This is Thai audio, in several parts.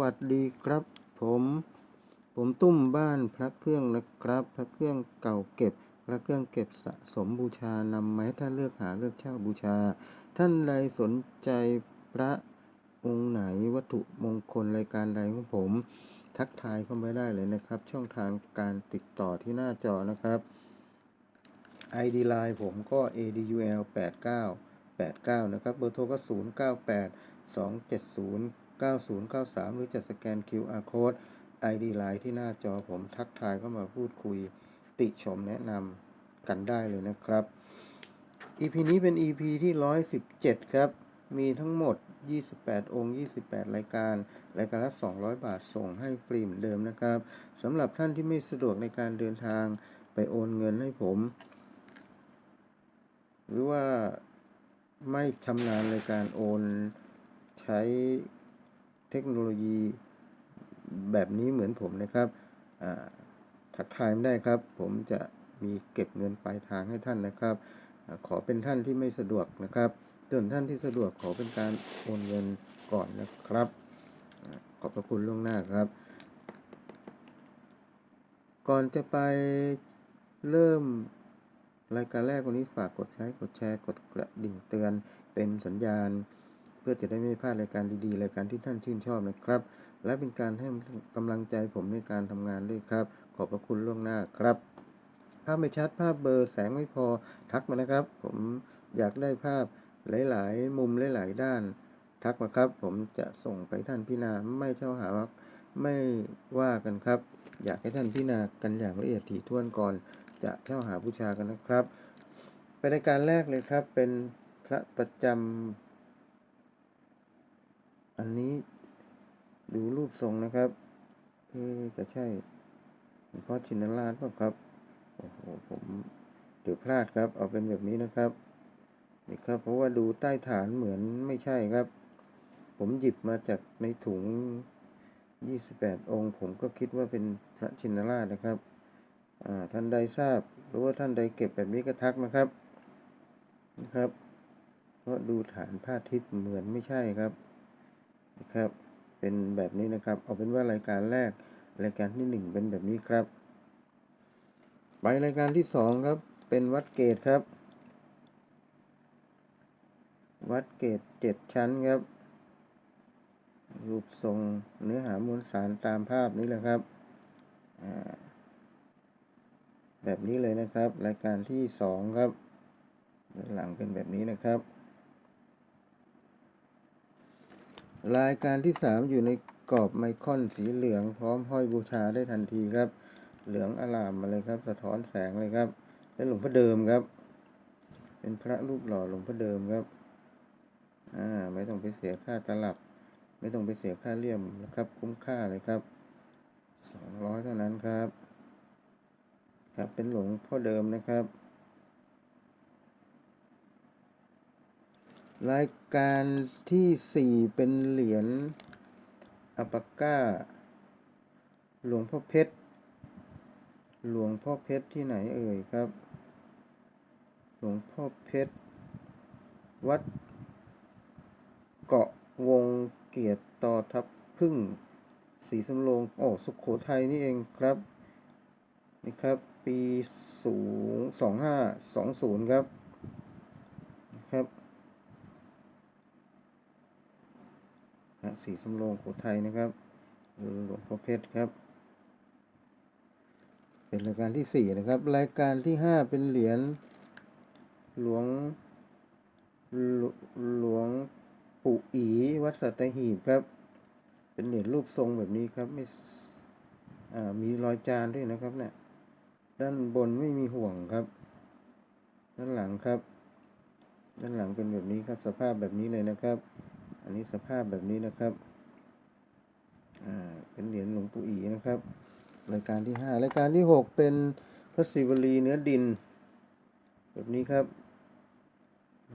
วัสดีครับ ผม ผมตุ้มบ้านพระเครื่องนะครับ พระเครื่องเก่าเก็บ พระเครื่องเก็บสะสมบูชานำมาให้ท่านเลือกหาเลือกเช่าบูชา ท่านใดสนใจพระองค์ไหนวัตถุมงคลรายการใดของผม ทักทายเข้ามาได้เลยนะครับ ช่องทางการติดต่อที่หน้าจอนะครับ ID Line ผมก็ ADUL 89 89 นะครับ เบอร์โทรก็ 098 270 9093 หรือจะสแกน QR Code ID Line ที่หน้าจอผมทักทายเข้ามาพูดคุย ติชมแนะนำกันได้เลยนะครับ EP นี้เป็น EP ที่ 117 ครับ มีทั้งหมด 28 องค์ 28 รายการ รายการละ 200 บาทส่งให้ฟรีเหมือนเดิมนะครับสำหรับท่านที่ไม่สะดวกในการเดินทางไปโอนเงินให้ผม หรือว่าไม่ชำนาญในการโอนใช้ เทคโนโลยีแบบนี้เหมือนผมนะครับทักทายไม่ได้ครับ ผมจะมีเก็บเงินปลายทางให้ท่านนะครับอขอเป็นท่านที่ไม่สะดวกนะครับส่วนท่านที่สะดวกขอเป็นการโอนเงินก่อนนะครับอขอบพระคุณล่วงหน้าครับ ก่อนจะไปเริ่มรายการแรกวันนี้ฝากกดไลค์กดแชร์กดกระดิ่งเตือนเป็นสัญญาณ พื่อจะได้ไม่พลาดรายการดีๆรายการที่ท่านชื่นชอบนะครับ และเป็นการให้กำลังใจผมในการทำงานด้วยครับ ขอบพระคุณล่วงหน้าครับ ภาพไม่ชัดภาพเบลอร์แสงไม่พอทักมานะครับ ผมอยากได้ภาพหลาย ๆ มุมหลาย ๆ ด้าน ทักมาครับ ผมจะส่งไปท่านพินาไม่เช่าหาว่าไม่ว่ากันครับ อยากให้ท่านพินากันอย่างละเอียดถี่ถ้วนก่อน จะเช่าหาบูชากันนะครับไปรายการแรกเลยครับ เป็นพระประจำ อันนี้ดูรูปทรงนะครับ เอ๊จะใช่หลวงพ่อชินราชเปล่าครับ โอ้โห ผมเดี๋ยวพลาดครับ เอาเป็นแบบนี้นะครับนี่ครับ เพราะว่าดูใต้ฐานเหมือนไม่ใช่ครับ ผมหยิบมาจากในถุง 28 องค์ ผมก็คิดว่าเป็นพระชินราชนะครับ อ่า ท่านใดทราบ หรือว่าท่านใดเก็บแบบนี้ก็ทักนะครับ นะครับ เพราะดูฐานผ้าทิพย์เหมือนไม่ใช่ครับ นะครับ เป็นแบบนี้นะครับ เอาเป็นว่ารายการแรก รายการที่หนึ่งเป็นแบบนี้ครับ ไปรายการที่สองครับ เป็นวัดเกตครับ วัดเกตเจ็ดชั้นครับ รูปทรงเนื้อหามวลสารตามภาพนี้แหละครับแบบนี้เลยนะครับ รายการที่สองครับด้านหลังเป็นแบบนี้นะครับ รายการที่สามอยู่ในกรอบไมคอนสีเหลือง พร้อมห้อยบูชาได้ทันทีครับ เหลืองอลามมาเลยครับ สะท้อนแสงเลยครับเป็นหลวงพ่อเดิมครับ เป็นพระรูปหล่อหลวงพ่อเดิมครับอ่าไม่ต้องไปเสียค่าตลับ ไม่ต้องไปเสียค่าเลี่ยมนะครับ คุ้มค่าเลยครับสองร้อยเท่านั้นครับ ครับเป็นหลวงพ่อเดิมนะครับ รายการที่สี่เป็นเหรียญอัปปาก้า หลวงพ่อเพชร หลวงพ่อเพชรที่ไหนเอ่ยครับ หลวงพ่อเพชร วัด เกาะวงเกียรติต่อทับพึ่งสีสำโรงโอ้สุขโขทัยนี่เองครับ นี่ครับ ปีสูงสองห้าสองศูนย์ครับพ ระสีสำโรงโขทัยนะครับหลวงพ่อเพชรครับ เป็นรายการที่สี่นะครับ รายการที่ห้าเป็นเหรียญหลวงหลวหลวงปู่อีวัดสัตหีบครับ เป็นเหรียญรูปทรงแบบนี้ครับไม่มีรอยจานด้วยนะครับเนี่ยด้านบนไม่มีห่วงครับ ด้านหลังครับ ด้านหลังเป็นแบบนี้ครับสภาพแบบนี้เลยนะครับ อันนี้สภาพแบบนี้นะครับ อ่า เป็นเหรียญหลวงปู่อีนะครับ รายการที่ห้ารายการที่หกเป็นพระศิวลีเนื้อดิน แบบนี้ครับ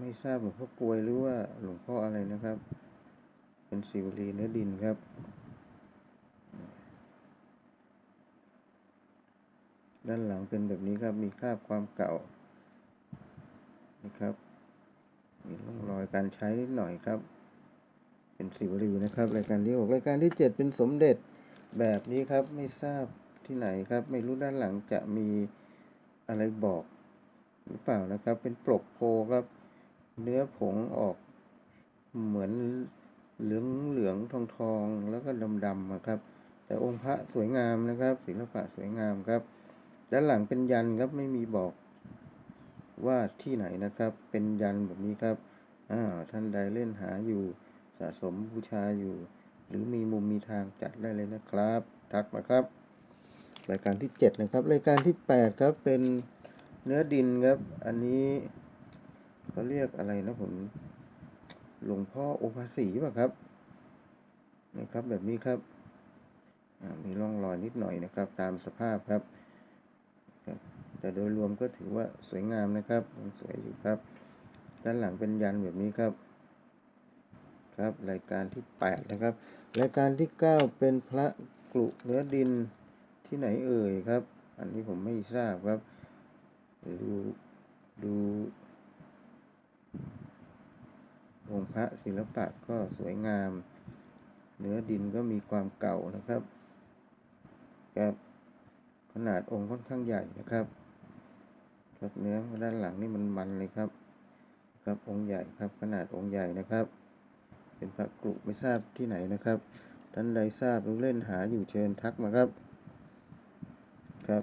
ไม่ทราบหลวงพ่อกวยหรือว่าหลวงพ่ออะไรนะครับ เป็นศิวลีเนื้อดินครับ ด้านหลังเป็นแบบนี้ครับ มีคราบความเก่า นะครับ มีร่องรอยการใช้นิดหน่อยครับ เป็นสิวลีนะครับ รายการที่หกรายการที่เจ็ดเป็นสมเด็จแบบนี้ครับไม่ทราบที่ไหนครับ ไม่รู้ด้านหลังจะมีอะไรบอกหรือเปล่านะครับ เป็นปลกโพครับ เนื้อผงออกเหมือนเหลืองเหลืองทองทองแล้วก็ดำดำๆอะครับ แต่องค์พระสวยงามนะครับ ศิลปะสวยงามครับ ด้านหลังเป็นยันครับไม่มีบอกว่าที่ไหนนะครับ เป็นยันแบบนี้ครับอ่าท่านใดเล่นหาอยู่ สะสมบูชาอยู่ หรือมีมุมมีทางจัดได้เลยนะครับ ทักมาครับ รายการที่เจ็ดนะครับ รายการที่แปดครับเป็นเนื้อดินครับ อันนี้เขาเรียกอะไรนะผมหลวงพ่อโอภาสีป่ะครับนะครับแบบนี้ครับมีร่องรอยนิดหน่อยนะครับ ตามสภาพครับครับแต่โดยรวมก็ถือว่าสวยงามนะครับยังสวยอยู่ครับ ด้านหลังเป็นยันแบบนี้ครับ ครับ รายการที่แปดนะครับ รายการที่เก้าเป็นพระกรุเนื้อดินที่ไหนเอ่ยครับ อันนี้ผมไม่ทราบครับ ดูดูองค์พระศิลปะก็สวยงาม เนื้อดินก็มีความเก่านะครับครับขนาดองค์ค่อนข้างใหญ่นะครับครับเนื้อด้านหลังนี่มันมันเลยครับ ครับองค์ใหญ่ครับขนาดองค์ใหญ่นะครับ เป็นพระกรุไม่ทราบที่ไหนนะครับท่านใดทราบรือเล่นหาอยู่เชิญทักมาครับครับ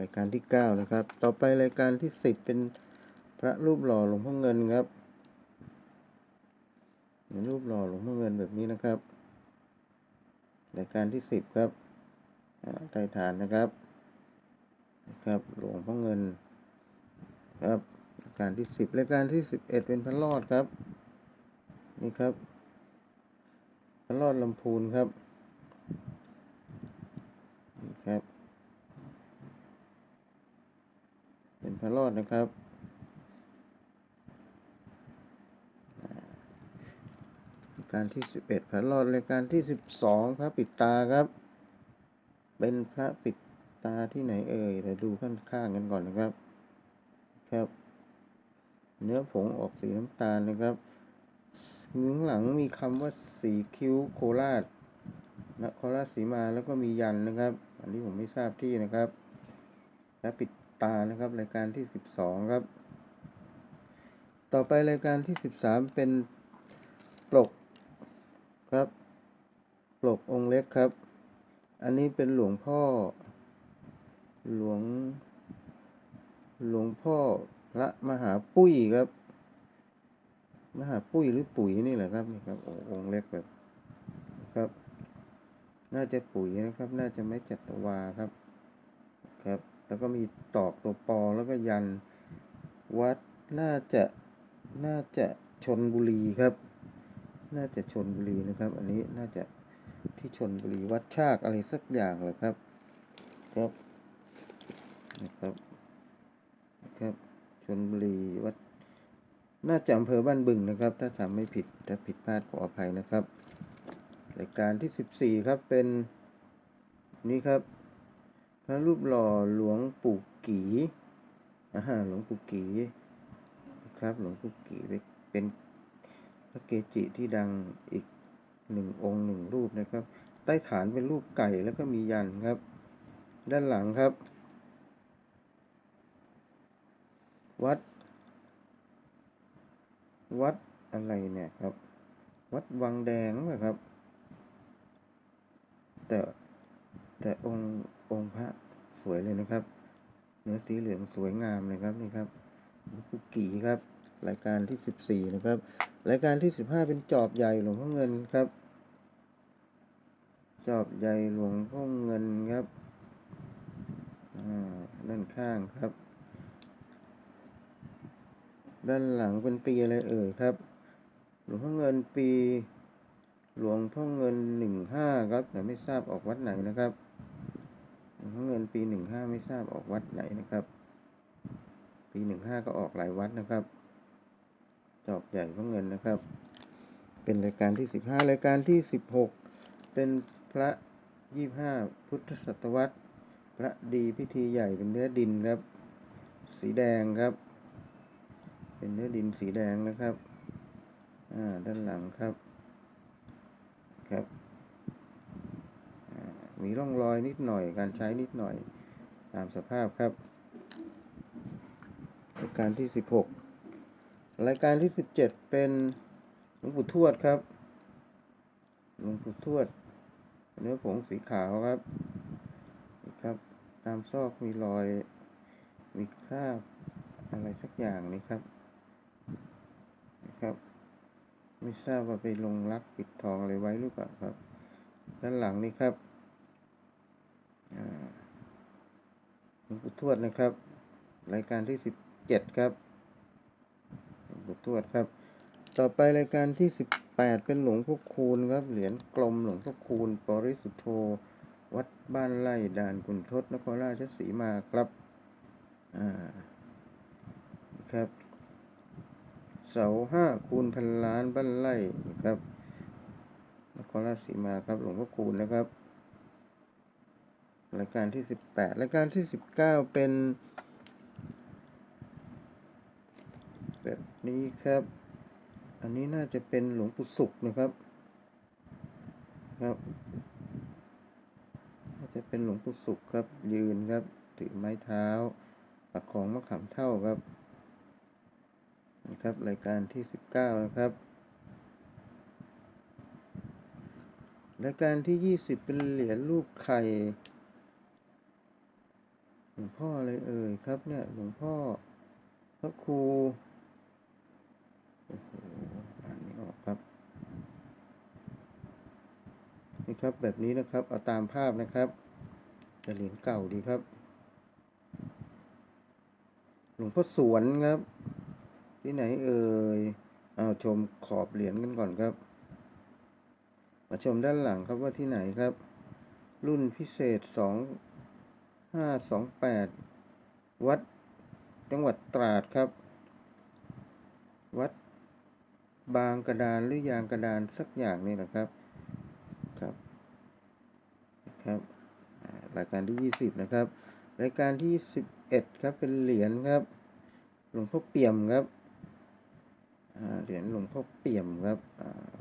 รายการที่เก้านะครับ ต่อไปรายการที่สิบเป็นพระรูปหล่อหลวงพ่อเงินครับรูปหล่อหลวงพ่อเงินแบบนี้นะครับ รายการที่สิบครับอ่าใต้ฐานนะครับนะครับหลวงพ่อเงินครับรายการที่สิบรายการที่สิบเอ็ดเป็นพระรอดครับ นี่ครับพระรอดลำพูนครับนี่ครับ เป็นพระรอดนะครับการที่สิบเอ็ดพระรอดรายการที่สิบสองพระปิดตาครับ เป็นพระปิดตาที่ไหนเอ่ยเดี๋ยวดูข้างๆกันก่อนนะครับ ครับ เนื้อผงออกสีน้ำตาลนะครับ ข้างหลังมีคำว่าสีคิ้วโคราชนคราชสีมาแล้วก็มียันนะครับ อันนี้ผมไม่ทราบที่นะครับ และปิดตานะครับรายการที่สิบสองครับ ต่อไปรายการที่สิบสามเป็นปลกครับปลกองค์เล็กครับ อันนี้เป็นหลวงพ่อ หลวง หลวงพ่อพระมหาปุ้ยครับ มหาปุ้ยหรือปุ๋ยนี่แหละครับนี่ครับโอ้องเล็กแบบครับ น่าจะปุ๋ยนะครับ น่าจะไม่จัตวาครับครับ แล้วก็มีตอกตัวปอแล้วก็ยันวัดน่าจะน่าจะชนบุรีครับ น่าจะชนบุรีนะครับ อันนี้น่าจะที่ชนบุรีวัดชากอะไรสักอย่างเลยครับ ครับนะครับครับชนบุรีวัด น่าจะอำเภอบ้านบึงนะครับ ถ้าทำไม่ผิดถ้าผิดพลาดขออภัยนะครับรายการที่ 14 ครับเป็นนี่ครับ พระรูปหล่อหลวงปู่กีอ่าหลวงปู่กีครับหลวงปู่กีเป็นพระเกจิที่ดังอีกหนึ่งองค์หนึ่งรูปนะครับ ใต้ฐานเป็นรูปไก่แล้วก็มียันครับ ด้านหลังครับ วัด วัดอะไรเนี่ยครับ วัดวังแดงนะครับ แต่แต่องค์องค์พระสวยเลยนะครับ เนื้อสีเหลืองสวยงามเลยครับนี่ครับหลวงปุกีครับ รายการที่สิบสี่นะครับ รายการที่สิบห้าเป็นจอบใหญ่หลวงพ่อเงินครับ จอบใหญ่หลวงพ่อเงินครับอ่าด้านข้างครับ ด้านหลังเป็นปีอะไรเอ่ยครับ หลวงพ่อเงินปี หลวงพ่อเงินหนึ่งห้าครับ แต่ไม่ทราบออกวัดไหนนะครับ หลวงพ่อเงินปีหนึ่งห้าไม่ทราบออกวัดไหนนะครับ ปีหนึ่งห้าก็ออกหลายวัดนะครับ จอบใหญ่พ่อเงินนะครับ เป็นรายการที่สิบห้ารายการที่สิบหกเป็นพระยี่ห้าพุทธศตวรรษ พระดีพิธีใหญ่เป็นเนื้อดินครับ สีแดงครับ เป็นเนื้อดินสีแดงนะครับอ่าด้านหลังครับครับอ่ามีร่องรอยนิดหน่อยการใช้นิดหน่อยตามสภาพครับ รายการที่ 16 รายการที่ 17 เป็นหลวงปู่ทวดครับหลวงปู่ทวด เนื้อผงสีขาวครับครับ ตามซอกมีรอยมีคราบอะไรสักอย่างนี่ครับ ครับ ไม่ทราบว่าไปลงรักปิดทองอะไรไว้หรือเปล่าครับ ด้านหลังนี่ครับหลวงปู่ทวดนะครับ รายการที่17ครับหลวงปู่ทวดครับ ต่อไปรายการที่18เป็นหลวงพ่อคูณครับ เหรียญกลมหลวงพ่อคูณปริสุทธโธวัดบ้านไร่ด่านขุนทดนครราชสีมาครับ อ่า ครับ เสาห้าคูณพันล้านบ้านไร่ครับนครราชสีมาครับหลวงพ่อคูณนะครับรายการที่18รายการที่19เป็น แบบนี้ครับ อันนี้น่าจะเป็นหลวงปู่สุขนะครับครับน่าจะเป็นหลวงปู่สุขครับยืนครับถือไม้เท้าประคองมะขามเท่าครับ นะครับรายการที่ 19 นะครับ รายการที่ 20 เป็นเหรียญรูปไข่หลวงพ่ออะไรเอ่ยครับเนี่ยหลวงพ่อพระครูโอ้โหอ่านไม่ออกครับนี่ครับแบบนี้นะครับเอาตามภาพนะครับจะเหรียญเก่าดีครับ หลวงพ่อสวนครับ ที่ไหนเอ่ยเอาชมขอบเหรียญกันก่อนครับ มาชมด้านหลังครับว่าที่ไหนครับ รุ่นพิเศษสองห้าสองแปดวัดจังหวัดตราดครับ วัดบางกระดานหรือยางกระดานสักอย่างนี่แหละครับ ครับครับรายการที่ 20 นะครับ รายการที่ 11 ครับเป็นเหรียญครับ หลวงพ่อเปี่ยมครับ เหรียญหลวงพ่อเปี่ยมครับอ่า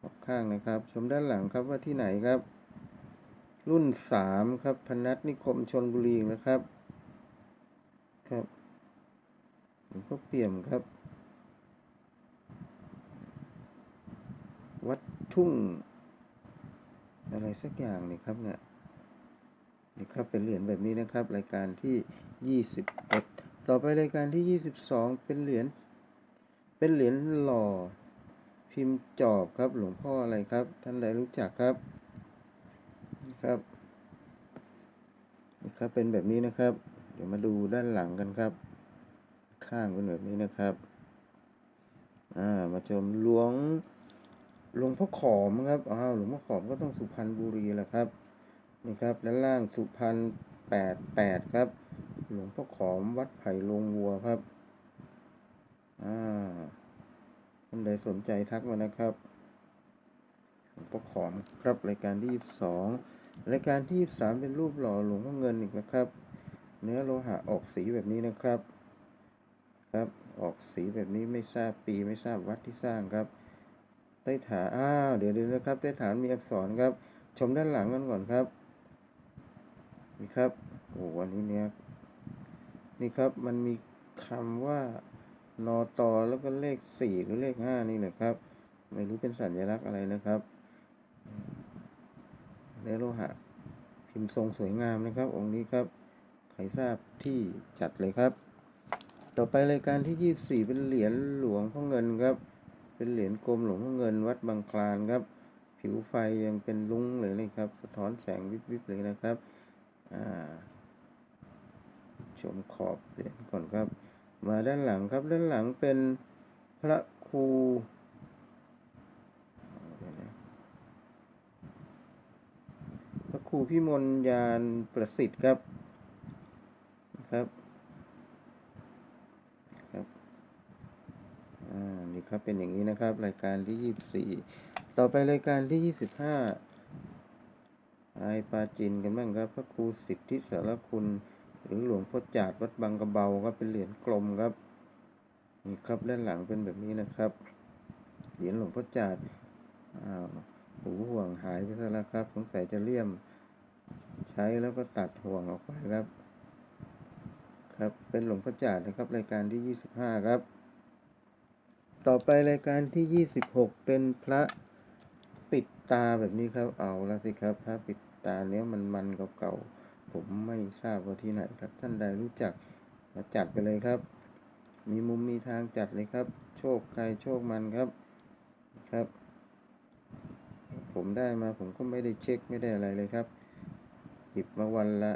ขอบข้างนะครับ ชมด้านหลังครับว่าที่ไหนครับ รุ่น 3 ครับ พนัสนิคมชนบุรีนะครับ ครับหลวงพ่อเปี่ยมครับ วัดทุ่ง อะไรสักอย่างนี่ครับเนี่ยนี่ครับเป็นเหรียญแบบนี้นะครับ รายการที่ 21 ต่อไปรายการที่ 22 เป็นเหรียญ เป็นเหรียญหล่อ พิมพ์จอบครับ หลวงพ่ออะไรครับ ท่านใดรู้จักครับนี่ครับนี่ครับ เป็นแบบนี้นะครับ เดี๋ยวมาดูด้านหลังกันครับ ข้างเป็นแบบนี้นะครับอ่ามาชมหลวงหลวงพ่อขอมครับอ้าวหลวงพ่อขอมก็ต้องสุพรรณบุรีแหละครับนี่ครับด้านล่างสุพรรณแปดแปดครับ หลวงพ่อขอมวัดไผ่ลงวัวครับ อ่าท่านใดสนใจทักมานะครับหลวงพ่อขอมครับรายการที่ 22 รายการที่ 23 เป็นรูปหล่อหลวงพ่อเงินอีกนะครับ เนื้อโลหะออกสีแบบนี้นะครับ ครับ ออกสีแบบนี้ไม่ทราบปีไม่ทราบวัดที่สร้างครับใต้ฐานอ้าวเดี๋ยวดูนะครับใต้ฐานมีอักษรครับ ชมด้านหลังกันก่อนครับ นี่ครับโอ้วันนี้เนี้ยนี่ครับมันมีคำว่า นอตอแล้วก็เลขสี่หรือเลขห้านี่แหละครับ ไม่รู้เป็นสัญลักษณ์อะไรนะครับเนโลหะพิมพ์ทรงสวยงามนะครับ องค์นี้ครับใครทราบที่จัดเลยครับ ต่อไปรายการที่24เป็นเหรียญหลวงพ่อเงินครับ เป็นเหรียญกลมหลวงพ่อเงิน วัดบางคลานครับ ผิวไฟยังเป็นลุ้งเลยนะครับ สะท้อนแสงวิบวิบเลยนะครับชมขอบเหรียญก่อนครับ มาด้านหลังครับ ด้านหลังเป็นพระครูพระครูพิมลยานประสิทธิ์ครับนะครับครับอ่านี่ครับเป็นอย่างนี้นะครับ รายการที่24ต่อไปรายการที่25ไอปาจินกันบ้างครับ พระครูสิทธิสารคุณ หรือหลวงพ่อจาดวัดบางกระเบาครับเป็นเหรียญกลมครับนี่ครับด้านหลังเป็นแบบนี้นะครับ เหรียญหลวงพ่อจาดอ้าวหูห่วงหายไปซะแล้วครับ สงสัยจะเลี่ยม ใช้แล้วก็ตัดห่วงออกไปครับ ครับเป็นหลวงพ่อจาดนะครับ รายการที่ 25 ครับ ต่อไปรายการที่ 26 เป็นพระปิดตาแบบนี้ครับเอาละสิครับพระปิดตาเนี้ยมันมันเก่าๆ ผมไม่ทราบว่าที่ไหนครับ ท่านใดรู้จักมาจัดไปเลยครับ มีมุมมีทางจัดเลยครับ โชคใครโชคมันครับครับ ผมได้มาผมก็ไม่ได้เช็คไม่ได้อะไรเลยครับ หยิบมาวันละ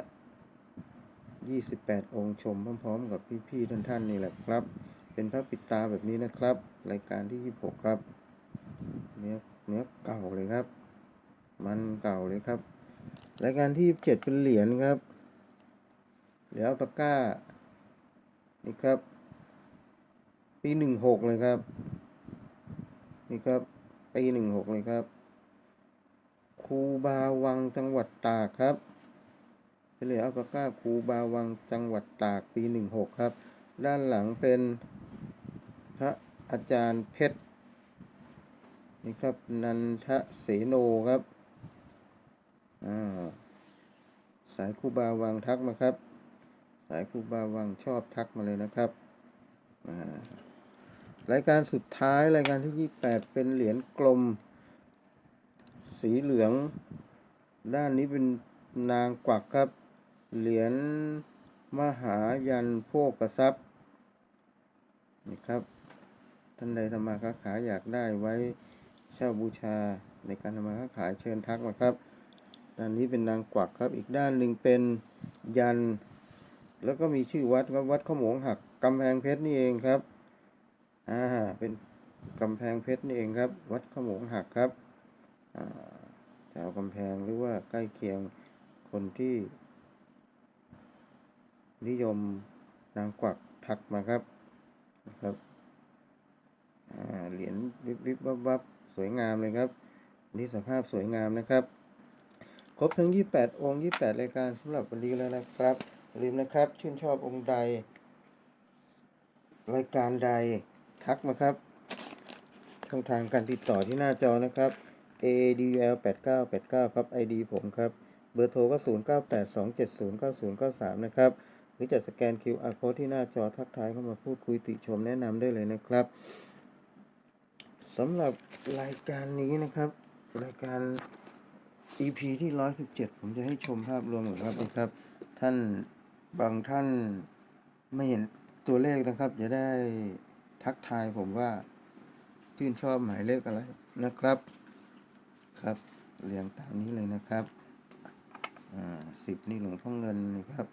28 องค์ชมพร้อมๆ กับพี่ๆท่านๆนี่แหละครับ เป็นพระปิดตาแบบนี้นะครับ รายการที่ 26 ครับ เนื้อเนื้อเก่าเลยครับ มันเก่าเลยครับ รายการที่27เป็นเหรียญครับเหรียญอัลปาก้านี่ครับ ปี16เลยครับ นี่ครับปี16เลยครับครูบาวังจังหวัดตากครับเป็นเหรียญอัลปาก้าครูบาวังจังหวัดตากปี16ครับ ด้านหลังเป็นพระอาจารย์เพชรนี่ครับนันทเสโนครับ อ่าสายคูบาวังทักมาครับ สายคูบาวังชอบทักมาเลยนะครับอ่ารายการสุดท้ายรายการที่ 28 เป็นเหรียญกลม สีเหลือง ด้านนี้เป็นนางกวักครับ เหรียญมหายันโภกทรัพย์นี่ครับท่านใดทำมาค้าขายอยากได้ไว้เช่าบูชาในการทำมาค้าขายเชิญทักมาครับ ด้านนี้เป็นนางกวักครับ อีกด้านหนึ่งเป็นยัน แล้วก็มีชื่อวัดครับวัดขโมงหักกำแพงเพชรนี่เองครับอ่าเป็นกำแพงเพชรนี่เองครับ วัดขโมงหักครับแถวกำแพงหรือว่าใกล้เคียงคนที่ นิยมนางกวักทักมาครับนะครับอ่าเหรียญวิบวิบวับวับสวยงามเลยครับ นี่สภาพสวยงามนะครับ ครบทั้ง 28 องค์ 28 รายการสำหรับวันนี้แล้วนะครับอย่าลืมนะครับ ชื่นชอบองค์ใด รายการใดทักมาครับช่องทางการติดต่อที่หน้าจอนะครับ ADL 8989ครับ ID ผมครับ เบอร์โทรก็ 0982709093 นะครับหรือจะสแกน QR code ที่หน้าจอทักทายเข้ามาพูดคุยติชมแนะนำได้เลยนะครับสำหรับรายการนี้นะครับ รายการ EP ที่117ผมจะให้ชมภาพรวมก่อนครับนะครับ ท่านบางท่านไม่เห็นตัวเลขนะครับ จะได้ทักทายผมว่าชื่นชอบหมายเลขอะไรนะครับครับเรียงตามนี้เลยนะครับอ่าสิบนี่หลวงพ่อเงินนะครับ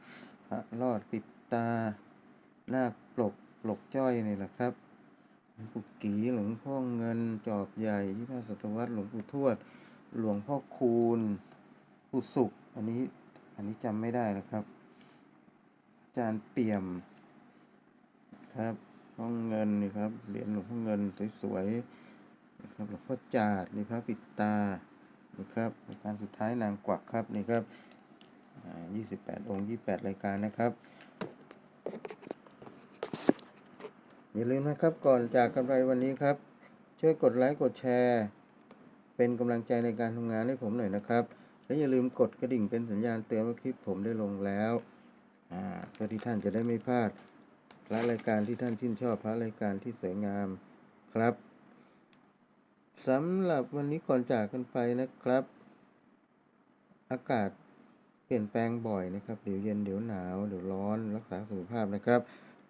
พระรอดปิดตาหน้าปลกปลกจ้อยนี่แหละครับหลวงปู่กีหลวงพ่อเงินจอบใหญ่ที่พระศตวรรษหลวงปู่ทวด หลวงพ่อคูณปู่สุข อันนี้ อันนี้จำไม่ได้นะครับ อาจารย์เปี่ยม ครับห้องเงินนี่ครับ เหรียญหลวงพ่อเงินสวยๆนะครับ หลวงพ่อจาดนี่พระปิดตา นี่ครับรายการสุดท้ายนางกวักครับ นี่ครับอ่า28องค์28รายการนะครับ อย่าลืมนะครับ ก่อนจากกันไปวันนี้ครับ ช่วยกดไลค์ กดแชร์ เป็นกำลังใจในการทำงานให้ผมหน่อยนะครับ และอย่าลืมกดกระดิ่งเป็นสัญญาณเตือนว่าคลิปผมได้ลงแล้วอ่าเพื่อที่ท่านจะได้ไม่พลาดพระรายการที่ท่านชื่นชอบพระรายการที่สวยงามครับสำหรับวันนี้ก่อนจากกันไปนะครับ อากาศเปลี่ยนแปลงบ่อยนะครับ เดี๋ยวเย็นเดี๋ยวหนาวเดี๋ยวร้อนรักษาสุขภาพนะครับ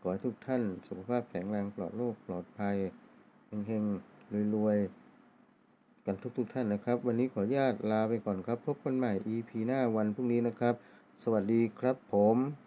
ขอให้ทุกท่านสุขภาพแข็งแรงปลอดโรคปลอดภัยเฮงๆรวยๆ กันทุกๆท่านนะครับ วันนี้ขออนุญาตลาไปก่อนครับ พบกันใหม่ EP หน้าวันพรุ่งนี้นะครับ สวัสดีครับผม